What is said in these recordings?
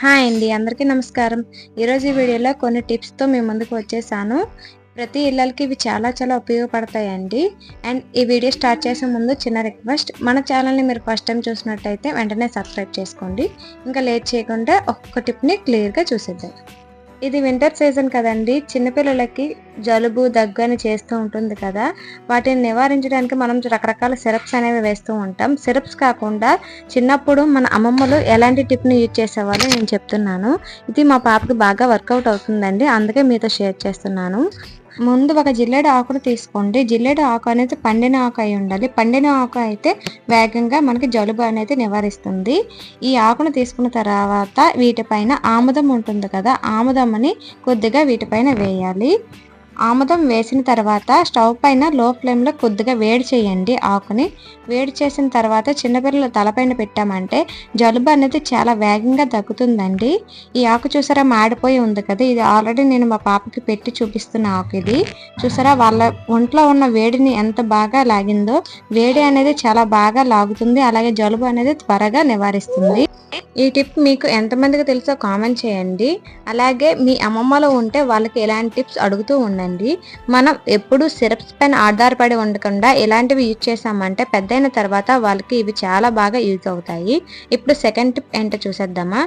Hi అండి అందరికీ నమస్కారం. ఈరోజు ఈ వీడియోలో కొన్ని టిప్స్తో మీ ముందుకు వచ్చేసాను. ప్రతి ఇళ్ళకి ఇవి చాలా చాలా ఉపయోగపడతాయండి. అండ్ ఈ వీడియో స్టార్ట్ చేసే ముందు చిన్న రిక్వెస్ట్ మన ఛానల్ని మీరు ఫస్ట్ టైం చూసినట్టయితే వెంటనే సబ్స్క్రైబ్ చేసుకోండి. ఇంకా లేట్ చేయకుండా ఒక్క టిప్ని క్లియర్గా చూసేద్దాం. ఇది వింటర్ సీజన్ కదండి. చిన్నపిల్లలకి జలుబు దగ్గు అని చేస్తూ ఉంటుంది కదా. వాటిని నివారించడానికి మనం రకరకాల సిరప్స్ అనేవి వేస్తూ ఉంటాం. సిరప్స్ కాకుండా చిన్నప్పుడు మన అమ్మమ్మలు ఎలాంటి టిప్ని యూజ్ చేసేవాళ్ళు నేను చెప్తున్నాను. ఇది మా పాపకి బాగా వర్కౌట్ అవుతుందండి. అందుకే మీతో షేర్ చేస్తున్నాను. ముందు ఒక జిల్లేడు ఆకును తీసుకోండి. జిల్లేడు ఆకు అనేది పండిన ఆకు అయి ఉండాలి. పండిన ఆకు అయితే వేగంగా మనకి జలుబు అనేది నివారిస్తుంది. ఈ ఆకును తీసుకున్న తర్వాత వీటిపైన ఆముదం ఉంటుంది కదా ఆముదం అని కొద్దిగా వీటిపైన వేయాలి. ఆముదం వేసిన తర్వాత స్టవ్ పైన లో ఫ్లేమ్లో కొద్దిగా వేడి చేయండి. ఆకుని వేడి చేసిన తర్వాత చిన్నపిల్లలు తలపైన పెట్టామంటే జలుబు అనేది చాలా వేగంగా తగ్గుతుందండి. ఈ ఆకు చూసారా మాడిపోయి ఉంది కదా. ఇది ఆల్రెడీ నేను మా పాపకి పెట్టి చూపిస్తున్న ఆకు ఇది. చూసారా వాళ్ళ ఒంట్లో ఉన్న వేడిని ఎంత బాగా లాగిందో వేడి అనేది చాలా బాగా లాగుతుంది. అలాగే జలుబు అనేది త్వరగా నివారిస్తుంది. ఈ టిప్ మీకు ఎంతమందికి తెలుసో కామెంట్ చేయండి. అలాగే మీ అమ్మమ్మలో ఉంటే వాళ్ళకి ఎలాంటి టిప్స్ అడుగుతూ ఉన్నాయి ఉండండి మనం ఎప్పుడు సిరప్స్ పైన ఆధారపడి ఉండకుండా ఇలాంటివి యూజ్ చేసామంటే పెద్దయిన తర్వాత వాళ్ళకి ఇవి చాలా బాగా యూజ్ అవుతాయి. ఇప్పుడు సెకండ్ టిప్ ఏంటో చూసేద్దామా?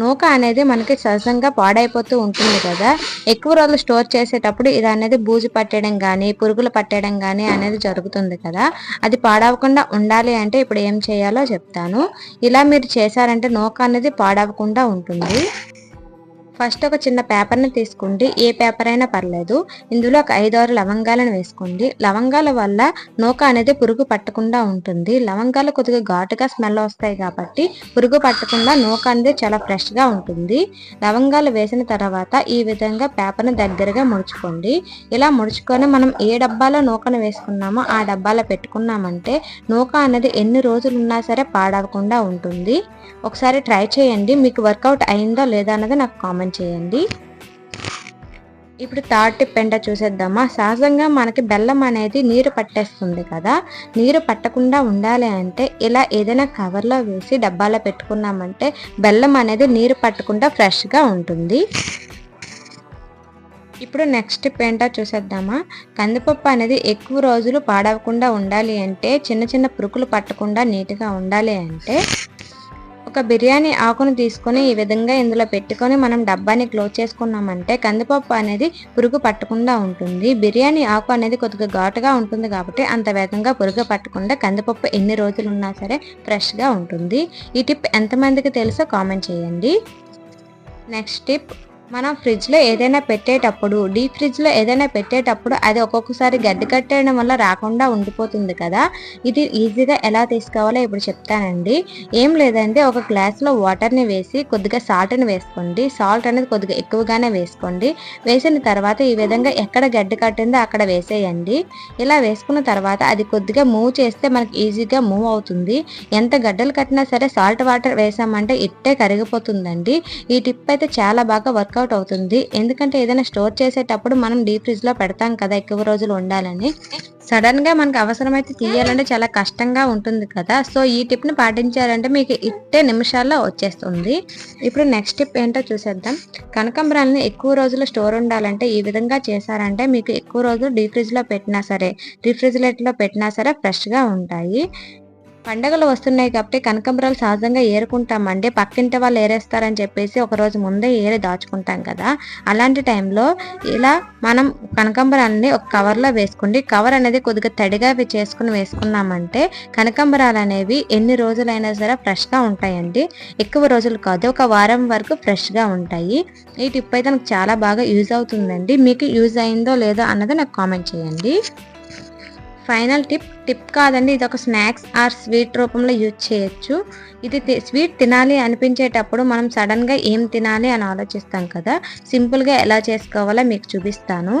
నూక అనేది మనకి సహజంగా పాడైపోతూ ఉంటుంది కదా. ఎక్కువ రోజులు స్టోర్ చేసేటప్పుడు ఇది అనేది బూజు పట్టడం కానీ పురుగులు పట్టడం కానీ అనేది జరుగుతుంది కదా. అది పాడవకుండా ఉండాలి అంటే ఇప్పుడు ఏం చేయాలో చెప్తాను. ఇలా మీరు చేశారంటే నూక అనేది పాడవకుండా ఉంటుంది. ఫస్ట్ ఒక చిన్న పేపర్ని తీసుకోండి. ఏ పేపర్ అయినా పర్లేదు. ఇందులో ఒక ఐదారు లవంగాలను వేసుకోండి. లవంగాల వల్ల నూక అనేది పురుగు పట్టకుండా ఉంటుంది. లవంగాలు కొద్దిగా ఘాటుగా స్మెల్ వస్తాయి కాబట్టి పురుగు పట్టకుండా నూక అనేది చాలా ఫ్రెష్గా ఉంటుంది. లవంగాలు వేసిన తర్వాత ఈ విధంగా పేపర్ని దగ్గరగా ముడుచుకోండి. ఇలా ముడుచుకొని మనం ఏ డబ్బాలో నూకను వేసుకున్నామో ఆ డబ్బాలో పెట్టుకున్నామంటే నూక అనేది ఎన్ని రోజులు ఉన్నా సరే పాడవకుండా ఉంటుంది. ఒకసారి ట్రై చేయండి. మీకు వర్కౌట్ అయిందో లేదా అన్నది నాకు కామెంట్ చేయండి. ఇప్పుడు థర్డ్ టిప్ ఏంటో చూసేద్దామా? సహజంగా మనకి బెల్లం అనేది నీరు పట్టేస్తుంది కదా? నీరు పట్టకుండా ఉండాలి అంటే ఇలా ఏదైనా కవర్లో వేసి డబ్బాలో పెట్టుకున్నామంటే బెల్లం అనేది నీరు పట్టకుండా ఫ్రెష్గా ఉంటుంది. ఇప్పుడు నెక్స్ట్ పెంట ఏంటో చూసేద్దామా? కందిపప్పు అనేది ఎక్కువ రోజులు పాడవకుండా ఉండాలి అంటే చిన్న చిన్న పురుగులు పట్టకుండా నీట్గా ఉండాలి అంటే ఒక బిర్యానీ ఆకును తీసుకొని ఈ విధంగా ఇందులో పెట్టుకొని మనం డబ్బాని క్లోజ్ చేసుకున్నామంటే కందిపప్పు అనేది పురుగు పట్టకుండా ఉంటుంది. బిర్యానీ ఆకు అనేది కొద్దిగా ఘాటుగా ఉంటుంది కాబట్టి అంత వేగంగా పురుగు పట్టకుండా కందిపప్పు ఎన్ని రోజులు ఉన్నా సరే ఫ్రెష్గా ఉంటుంది. ఈ టిప్ ఎంతమందికి తెలుసో కామెంట్ చేయండి. నెక్స్ట్ టిప్ మనం ఫ్రిడ్జ్లో ఏదైనా పెట్టేటప్పుడు డీప్ ఫ్రిడ్జ్లో ఏదైనా పెట్టేటప్పుడు అది ఒక్కొక్కసారి గడ్డి కట్టేయడం వల్ల రాకుండా ఉండిపోతుంది కదా. ఇది ఈజీగా ఎలా తీసుకోవాలో ఇప్పుడు చెప్తానండి. ఏం లేదంటే ఒక గ్లాస్లో వాటర్ని వేసి కొద్దిగా సాల్ట్ని వేసుకోండి. సాల్ట్ అనేది కొద్దిగా ఎక్కువగానే వేసుకోండి. వేసిన తర్వాత ఈ విధంగా ఎక్కడ గడ్డి కట్టిందో అక్కడ వేసేయండి. ఇలా వేసుకున్న తర్వాత అది కొద్దిగా మూవ్ చేస్తే మనకి ఈజీగా మూవ్ అవుతుంది. ఎంత గడ్డలు కట్టినా సరే సాల్ట్ వాటర్ వేసామంటే ఇట్టే కరిగిపోతుందండి. ఈ టిప్ అయితే చాలా బాగా వర్కౌట్ వర్కౌట్ అవుతుంది. ఎందుకంటే ఏదైనా స్టోర్ చేసేటప్పుడు మనం డీప్ ఫ్రిడ్జ్లో పెడతాం కదా ఎక్కువ రోజులు ఉండాలని. సడన్గా మనకు అవసరమైతే తీయాలంటే చాలా కష్టంగా ఉంటుంది కదా. సో ఈ టిప్ని పాటించాలంటే మీకు ఇట్టే నిమిషాల్లో వచ్చేస్తుంది. ఇప్పుడు నెక్స్ట్ టిప్ ఏంటో చూసేద్దాం. కనకంబరాలని ఎక్కువ రోజులు స్టోర్ ఉండాలంటే ఈ విధంగా చేశారంటే మీకు ఎక్కువ రోజులు డీప్ ఫ్రిడ్జ్లో పెట్టినా సరే రిఫ్రిజిరేటర్లో పెట్టినా సరే ఫ్రెష్గా ఉంటాయి. పండగలు వస్తున్నాయి కాబట్టి కనకంబరాలు సహజంగా ఏరుకుంటామండి. పక్కింటి వాళ్ళు ఏరేస్తారని చెప్పేసి ఒక రోజు ముందే ఏరి దాచుకుంటాం కదా. అలాంటి టైంలో ఇలా మనం కనకంబరాలని ఒక కవర్లో వేసుకోండి కవర్ అనేది కొద్దిగా తడిగా చేసుకుని వేసుకున్నామంటే కనకంబరాలు అనేవి ఎన్ని రోజులైనా సరే ఫ్రెష్గా ఉంటాయండి. ఎక్కువ రోజులు కాదు ఒక వారం వరకు ఫ్రెష్గా ఉంటాయి. ఈ టిప్ అయితే నాకు చాలా బాగా యూజ్ అవుతుందండి. మీకు యూజ్ అయిందో లేదో అన్నది నాకు కామెంట్ చేయండి. ఫైనల్ టిప్ టిప్ కాదండి ఇది ఒక స్నాక్స్ ఆర్ స్వీట్ రూపంలో యూజ్ చేయొచ్చు. ఇది స్వీట్ తినాలి అనిపించేటప్పుడు మనం సడన్గా ఏం తినాలి అని ఆలోచిస్తాం కదా. సింపుల్గా ఎలా చేసుకోవాలో మీకు చూపిస్తాను.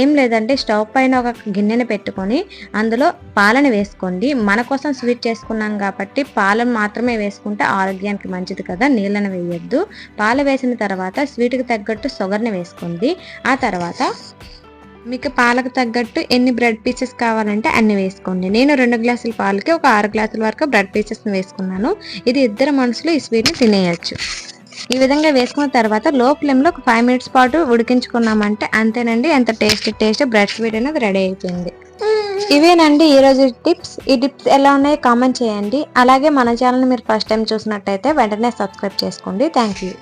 ఏం లేదంటే స్టవ్ పైన ఒక గిన్నెని పెట్టుకొని అందులో పాలను వేసుకోండి. మన కోసం స్వీట్ చేసుకున్నాం కాబట్టి పాలను మాత్రమే వేసుకుంటే ఆరోగ్యానికి మంచిది కదా నీళ్ళని వేయొద్దు. పాలు వేసిన తర్వాత స్వీట్కి తగ్గట్టు షుగర్ని వేసుకోండి. ఆ తర్వాత మీకు పాలకు తగ్గట్టు ఎన్ని బ్రెడ్ పీసెస్ కావాలంటే అన్ని వేసుకోండి. నేను రెండు గ్లాసుల పాలకి ఒక ఆరు గ్లాసుల వరకు బ్రెడ్ పీసెస్ని వేసుకున్నాను. ఇది ఇద్దరు మనుషులు ఈ స్వీట్ని తినేయచ్చు. ఈ విధంగా వేసుకున్న తర్వాత లో ఫ్లేమ్లో ఒక ఫైవ్ మినిట్స్ పాటు ఉడికించుకున్నామంటే అంతేనండి ఎంత టేస్ట్ టేస్ట్ బ్రెడ్ స్వీట్ అనేది రెడీ అయిపోయింది. ఇవేనండి ఈరోజు టిప్స్. ఈ టిప్స్ ఎలా ఉన్నాయో కామెంట్ చేయండి. అలాగే మన ఛానల్ని మీరు ఫస్ట్ టైం చూసినట్టయితే వెంటనే సబ్స్క్రైబ్ చేసుకోండి. Thank you